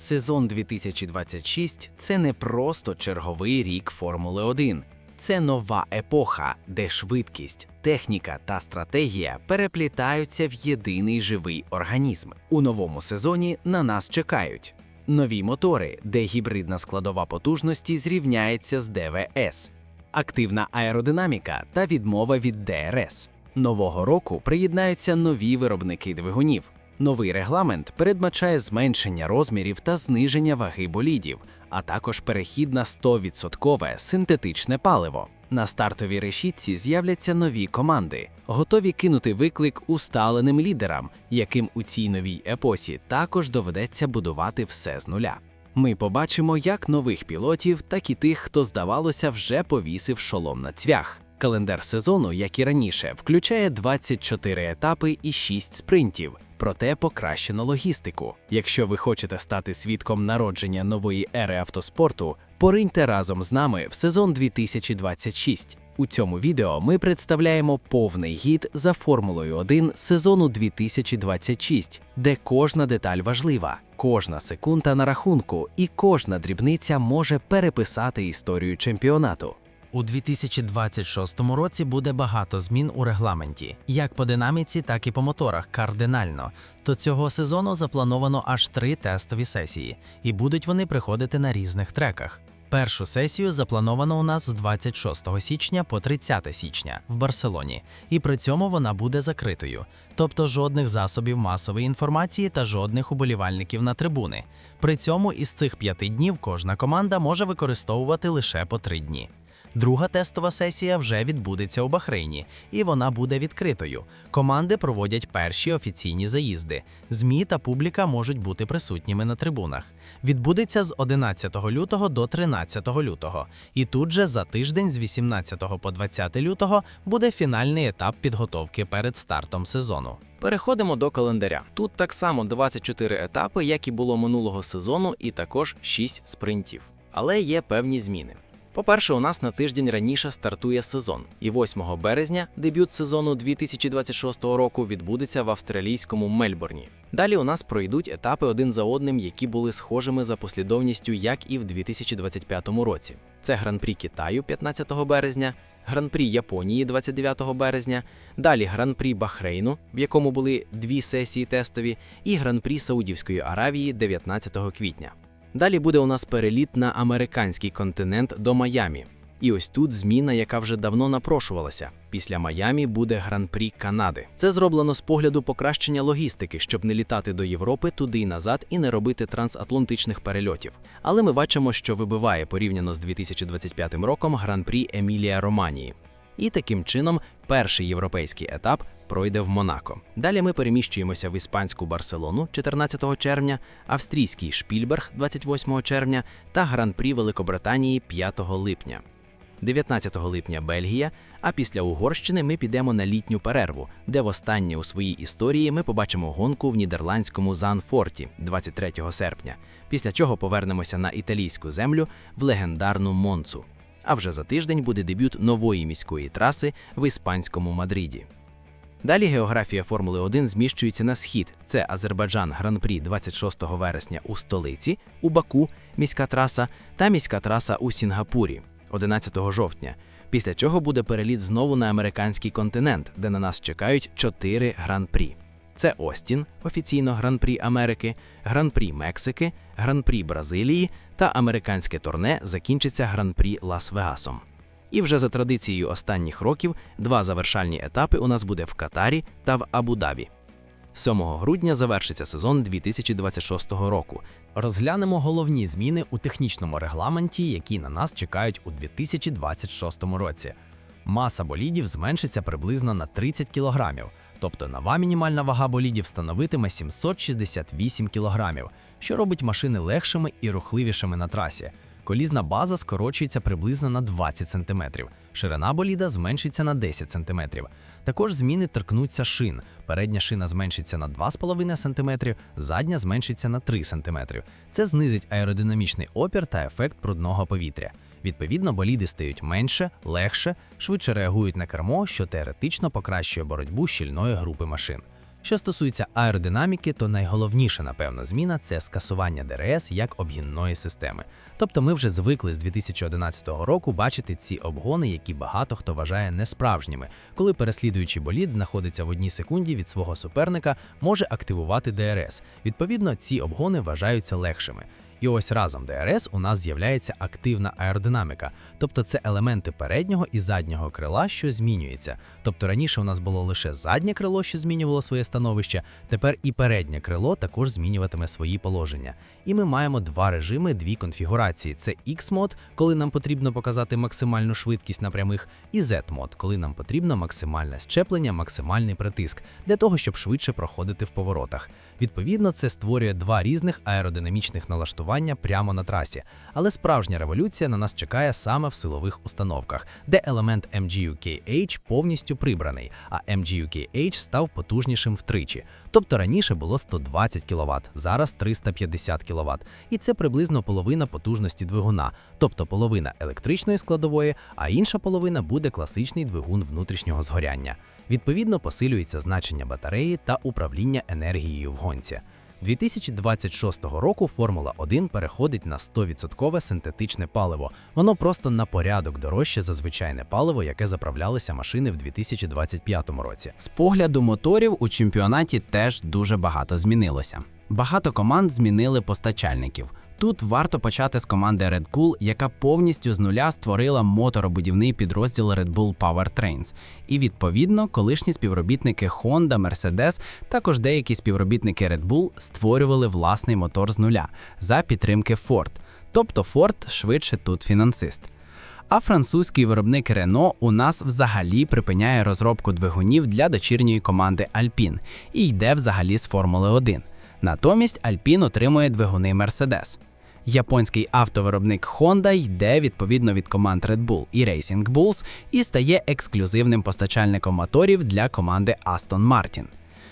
Сезон 2026 – це не просто черговий рік Формули 1. Це нова епоха, де швидкість, техніка та стратегія переплітаються в єдиний живий організм. У новому сезоні на нас чекають нові мотори, де гібридна складова потужності зрівняється з ДВС, активна аеродинаміка та відмова від ДРС. Нового року приєднаються нові виробники двигунів. Новий регламент передбачає зменшення розмірів та зниження ваги болідів, а також перехід на 100% синтетичне паливо. На стартовій решітці з'являться нові команди, готові кинути виклик усталеним лідерам, яким у цій новій епосі також доведеться будувати все з нуля. Ми побачимо як нових пілотів, так і тих, хто, здавалося, вже повісив шолом на цвях. Календар сезону, як і раніше, включає 24 етапи і 6 спринтів, проте покращено логістику. Якщо ви хочете стати свідком народження нової ери автоспорту, пориньте разом з нами в сезон 2026. У цьому відео ми представляємо повний гід за Формулою 1 сезону 2026, де кожна деталь важлива, кожна секунда на рахунку і кожна дрібниця може переписати історію чемпіонату. У 2026 році буде багато змін у регламенті, як по динаміці, так і по моторах кардинально. То цього сезону заплановано аж три тестові сесії, і будуть вони приходити на різних треках. Першу сесію заплановано у нас з 26 січня по 30 січня в Барселоні, і при цьому вона буде закритою, тобто жодних засобів масової інформації та жодних уболівальників на трибуни. При цьому із цих п'яти днів кожна команда може використовувати лише по три дні. Друга тестова сесія вже відбудеться у Бахрейні, і вона буде відкритою. Команди проводять перші офіційні заїзди. ЗМІ та публіка можуть бути присутніми на трибунах. Відбудеться з 11 лютого до 13 лютого. І тут же за тиждень з 18 по 20 лютого буде фінальний етап підготовки перед стартом сезону. Переходимо до календаря. Тут так само 24 етапи, як і було минулого сезону, і також 6 спринтів. Але є певні зміни. По-перше, у нас на тиждень раніше стартує сезон, і 8 березня дебют сезону 2026 року відбудеться в австралійському Мельбурні. Далі у нас пройдуть етапи один за одним, які були схожими за послідовністю, як і в 2025 році. Це Гран-прі Китаю 15 березня, Гран-прі Японії 29 березня, далі Гран-прі Бахрейну, в якому були дві сесії тестові, і Гран-прі Саудівської Аравії 19 квітня. Далі буде у нас переліт на американський континент до Майамі. І ось тут зміна, яка вже давно напрошувалася. Після Майамі буде гран-прі Канади. Це зроблено з погляду покращення логістики, щоб не літати до Європи туди й назад і не робити трансатлантичних перельотів. Але ми бачимо, що вибиває порівняно з 2025 роком гран-прі Емілія Романії. І таким чином перший європейський етап пройде в Монако. Далі ми переміщуємося в іспанську Барселону 14 червня, австрійський Шпільберг 28 червня та гран-прі Великобританії 5 липня. 19 липня Бельгія, а після Угорщини ми підемо на літню перерву, де востаннє у своїй історії ми побачимо гонку в нідерландському Занфорті 23 серпня, після чого повернемося на італійську землю в легендарну Монцу. А вже за тиждень буде дебют нової міської траси в іспанському Мадриді. Далі географія Формули 1 зміщується на схід. Це Азербайджан Гран-прі 26 вересня у столиці, у Баку, міська траса та міська траса у Сінгапурі 11 жовтня. Після чого буде переліт знову на американський континент, де на нас чекають 4 гран-прі. Це Остін, офіційно Гран-прі Америки, Гран-прі Мексики, Гран-прі Бразилії та американське турне закінчиться Гран-прі Лас-Вегасом. І вже за традицією останніх років два завершальні етапи у нас буде в Катарі та в Абу-Дабі. 7 грудня завершиться сезон 2026 року. Розглянемо головні зміни у технічному регламенті, які на нас чекають у 2026 році. Маса болідів зменшиться приблизно на 30 кг, тобто нова мінімальна вага болідів становитиме 768 кг, що робить машини легшими і рухливішими на трасі. Колізна база скорочується приблизно на 20 см, ширина боліда зменшиться на 10 см. Також зміни торкнуться шин. Передня шина зменшиться на 2,5 см, задня зменшиться на 3 см. Це знизить аеродинамічний опір та ефект прудного повітря. Відповідно, боліди стають менше, легше, швидше реагують на кермо, що теоретично покращує боротьбу щільної групи машин. Що стосується аеродинаміки, то найголовніша, напевно, зміна це скасування ДРС як обгінної системи. Тобто ми вже звикли з 2011 року бачити ці обгони, які багато хто вважає несправжніми, коли переслідуючий болід знаходиться в одній секунді від свого суперника, може активувати ДРС. Відповідно, ці обгони вважаються легшими. І ось разом ДРС у нас з'являється активна аеродинаміка, тобто це елементи переднього і заднього крила, що змінюються. Тобто раніше у нас було лише заднє крило, що змінювало своє становище, тепер і переднє крило також змінюватиме свої положення. І ми маємо два режими, дві конфігурації: це X-мод, коли нам потрібно показати максимальну швидкість на прямих, і Z-мод, коли нам потрібно максимальне щеплення, максимальний притиск для того, щоб швидше проходити в поворотах. Відповідно, це створює два різних аеродинамічних налаштування прямо на трасі. Але справжня революція на нас чекає саме в силових установках, де елемент MGUKH повністю прибраний, а MGUKH став потужнішим втричі. Тобто раніше було 120 кВт, зараз 350 кВт. І це приблизно половина потужності двигуна, тобто половина електричної складової, а інша половина буде класичний двигун внутрішнього згоряння. Відповідно, посилюється значення батареї та управління енергією в гонці. 2026 року Формула 1 переходить на 100% синтетичне паливо. Воно просто на порядок дорожче за звичайне паливо, яке заправлялися машини в 2025 році. З погляду моторів у чемпіонаті теж дуже багато змінилося. Багато команд змінили постачальників. Тут варто почати з команди Red Bull, яка повністю з нуля створила моторобудівний підрозділ Red Bull Powertrains. І відповідно, колишні співробітники Honda, Mercedes, також деякі співробітники Red Bull створювали власний мотор з нуля за підтримки Ford. Тобто Ford швидше тут фінансист. А французький виробник Renault у нас взагалі припиняє розробку двигунів для дочірньої команди Alpine і йде взагалі з Формули 1. Натомість Alpine отримує двигуни Mercedes. Японський автовиробник Honda йде відповідно від команд Red Bull і Racing Bulls і стає ексклюзивним постачальником моторів для команди Aston Martin.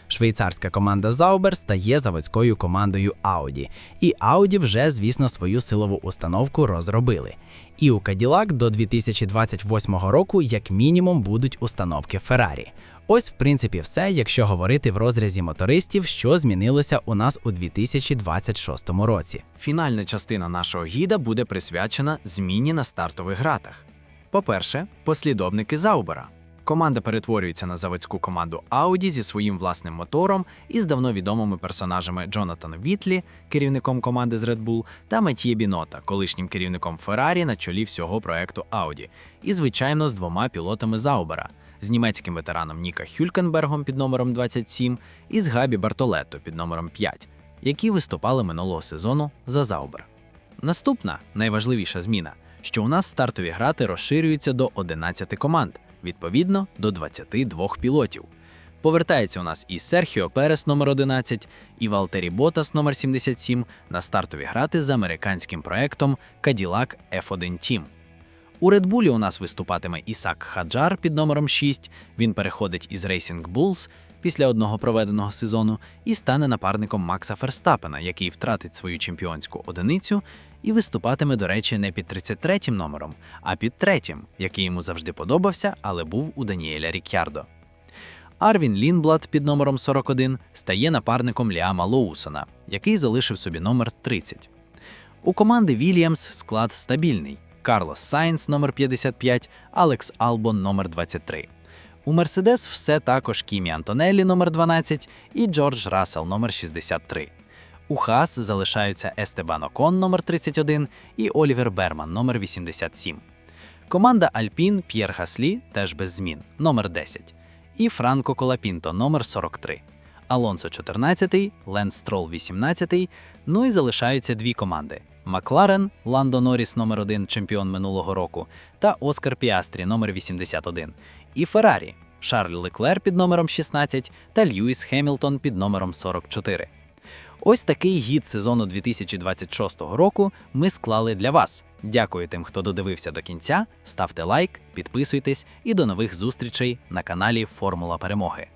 Швейцарська команда Zauber стає заводською командою Audi. І Audi вже, звісно, свою силову установку розробили. І у Cadillac до 2028 року, як мінімум, будуть установки Ferrari. Ось, в принципі, все, якщо говорити в розрізі мотористів, що змінилося у нас у 2026 році. Фінальна частина нашого гіда буде присвячена зміні на стартових гратах. По-перше, послідовники Заубера. Команда перетворюється на заводську команду Audi зі своїм власним мотором і з давно відомими персонажами Джонатаном Вітлі, керівником команди з Red Bull, та Матіє Бінота, колишнім керівником Ferrari на чолі всього проекту Audi, і, звичайно, з двома пілотами Заубера з німецьким ветераном Ніка Хюлькенбергом під номером 27 і з Габі Бартолетто під номером 5, які виступали минулого сезону за Заубер. Наступна найважливіша зміна, що у нас стартові грати розширюються до 11 команд, відповідно до 22 пілотів. Повертається у нас і Серхіо Перес номер 11, і Валтері Ботас номер 77 на стартові грати з американським проектом Cadillac F1 Team. У Bull у нас виступатиме Ісак Хаджар під номером 6. Він переходить із Racing Bulls після одного проведеного сезону і стане напарником Макса Ферстапена, який втратить свою чемпіонську одиницю і виступатиме, до речі, не під 33-м номером, а під третім, який йому завжди подобався, але був у Даніеля Рік'ярдо. Арвін Лінблад під номером 41 стає напарником Ліама Лоусона, який залишив собі номер 30. У команди Вільямс склад стабільний. Карлос Сайнс номер 55, Алекс Албон номер 23. У Мерседес все також Кімі Антонеллі номер 12 і Джордж Рассел номер 63. У Хас залишаються Естебан Окон номер 31 і Олівер Берман номер 87. Команда Альпін П'єр Гаслі теж без змін номер 10 і Франко Колапінто номер 43. Алонсо 14, Ленс Строл 18, ну і залишаються дві команди: Макларен, Ландо Норріс номер 1 чемпіон минулого року, та Оскар Піастрі номер 81, і Феррарі, Шарль Леклер під номером 16 та Льюіс Хемілтон під номером 44. Ось такий гід сезону 2026 року ми склали для вас. Дякую тим, хто додивився до кінця. Ставте лайк, підписуйтесь і до нових зустрічей на каналі Формула Перемоги.